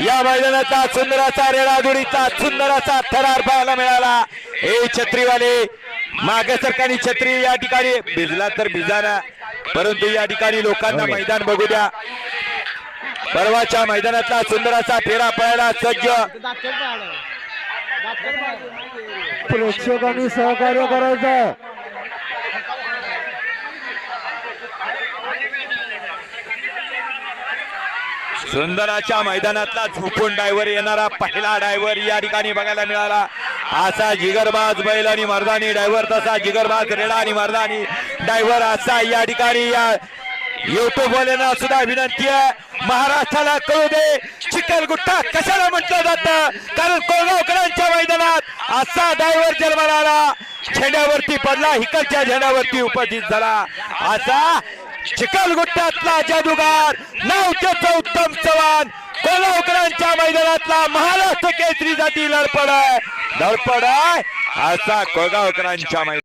या मैदानाचा सुंदराचा रेडादुडीचा सुंदराचा थरार पाहायला मिळाला. हे छत्रीवाले मागे सरकारने छत्री या ठिकाणी भिजला तर भिजाना. परंतु या ठिकाणी लोकांना मैदान बघू द्या. परवाच्या मैदानातला सुंदराचा फेरा पळायला सज्ज. प्रेक्षकांनी सहकार्य करायचं. सुंदराच्या मैदानातला झोपून डायव्हर येणारा पहिला डायव्हर या ठिकाणी बघायला मिळाला. असा जिगरबाज बैल आणि मर्दानी डायव्हर तसा जिगरबाज रेडा आणि मर्दानी डायव्हर असा या ठिकाणी या युट्यूब वाल्यांना सुद्धा विनंती आहे. महाराष्ट्राला कळू दे चिकन गुट्टा कशाला म्हटलं जातं? कारण कोळगावकरांच्या मैदानात असा डायव्हर जन्माला आला. झेंड्यावरती पडला इकडच्या झेंड्यावरती उपस्थित झाला. असा चिखलगुट्ट्यातला जादूगार नाव त्याचं उत्तम चव्हाण कोल्हापूरांच्या मैदानातला महाराष्ट्र केसरी जाती लढपड आहे. धडपड आहे असा कोगावकरांच्या मैदान